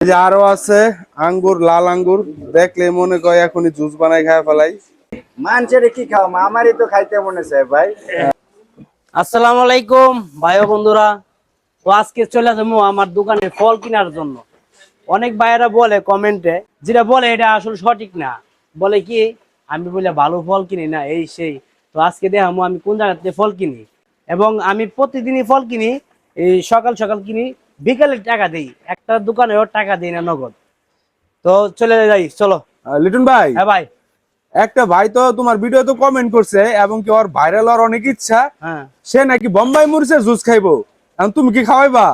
যে আরও আছে আঙ্গুর লাল আঙ্গুর। দেখলে মনে করে এখনই জুস বানাই খায় ফেলাই। মানুষের কি খাও? আমারই তো খাইতে মনে চায় ভাই। আসসালামু আলাইকুম ভাই বন্ধুরা। তো আজকে চলে যাব আমার দোকানে ফল কেনার জন্য। অনেক ভাইয়েরা বলে কমেন্টে যেটা বলে এটা আসলে সঠিক না। বলে কি আমি বলে ভালো ফল কিনি না এই সেই। তো আজকে দেখামো আমি কোন জায়গাতে ফল কিনি। এবং আমি প্রতিদিনই ফল কিনি এই সকাল সকাল কিনি বিকালে টাকা দিই একটা দোকানেও টাকা দিই না নগদ। তো চলে যাই চলো। লিটন ভাই। হ্যাঁ ভাই। একটা ভাই তো তোমার ভিডিও তো কমেন্ট করছে এবং কি ওর ভাইরাল হওয়ার অনেক ইচ্ছা। হ্যাঁ। সে নাকি বোম্বাই মরিচের জুস খাইবো। এখন তুমি কি খাওয়াইবা?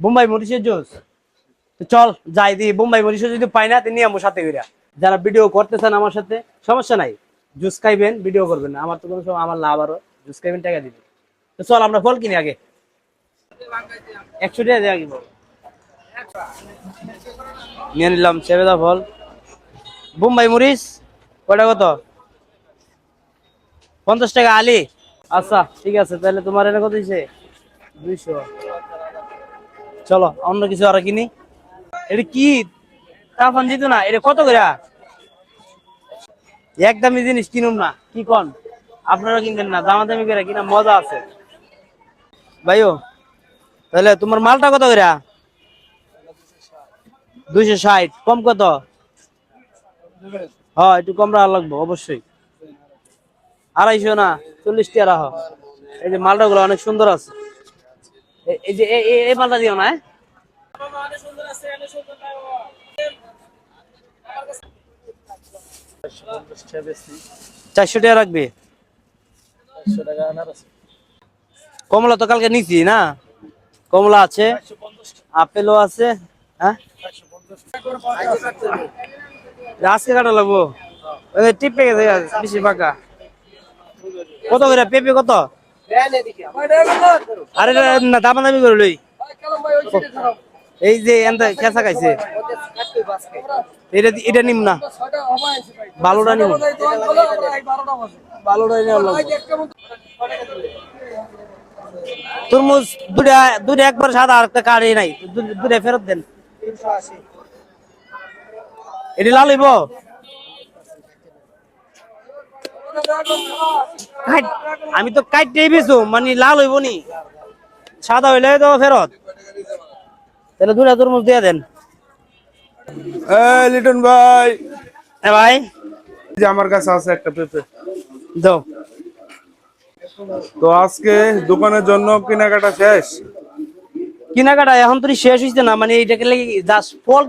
বোম্বাই মরিচের জুস তো চল যাই দি বোম্বাই মরিচের যদি পাই না তো নিয়ে আমার সাথে কইরা যারা ভিডিও করতেছেন আমার সাথে সমস্যা নাই। জুস খাইবেন ভিডিও করবেন আমার তো কোনো সময় আমার লাভ আরও। জুস খাইবেন টাকা দিবেন। তো চল আমরা ফল কিনি আগে। একশো টাকা আগে নিয়ে নিলাম সেবেদা ফল। বোম্বাই মরিচ, কয়টা কত? পঞ্চাশ টাকা আলি। আচ্ছা ঠিক আছে, তাহলে তোমার এনে কত দিছে? দুইশো। চলো, অন্য কিছু আর কিনি। এটা কি? তাফান জিতো না, এটা কত করে? একদমই জিনিস কিনুন না, কি কন? আপনারা কিনবেন না, দামাদামি করে কিনা, মজা আছে। ভাইও তাহলে তোমার মালটা কত করে? দুইশো ষাট। কম কত? হ্যাঁ একটু কম রাখা লাগবো, অবশ্যই। আড়াইশো না চল্লিশ টাকা রাখো এই যে মালটা গুলো অনেক সুন্দর আছে। এই যে এই মালটা দিও না? চারশো টাকা রাখবে। কমলা তো কালকে নিছি না। কমলা আছে, আপেলও আছে হ্যাঁ? আজকে কাটা লাগবো? টিপ পেকে গেছে বেশি ফাঁকা কত করে? পেঁপে কত? আরে না দামা দামি করে লই। এই যে খেসা খাইছে। এটা এটা নিম না। ভালোটা নিম। নিয়ে তরমুজ দুটা দুটা একবার সাদা আর একটা কাড়ে নাই। দুটা ফেরত দেন। এটি লাল হইব? আমি তো কাইটেই বেছো মানে লাল হইব নি। সাদা হইলে তো ফেরত। তাহলে দুটা তরমুজ দিয়ে দেন। এই লিটন ভাই। এ ভাই। যে আমার কাছে আছে একটা পেঁপে। দাও। তো আজকে দোকানের জন্য কেনাকাটা শেষ? কেনাকাটা এখন তো শেষ হয়েছে না মানে এইটাকে লেগে জাস্ট ফল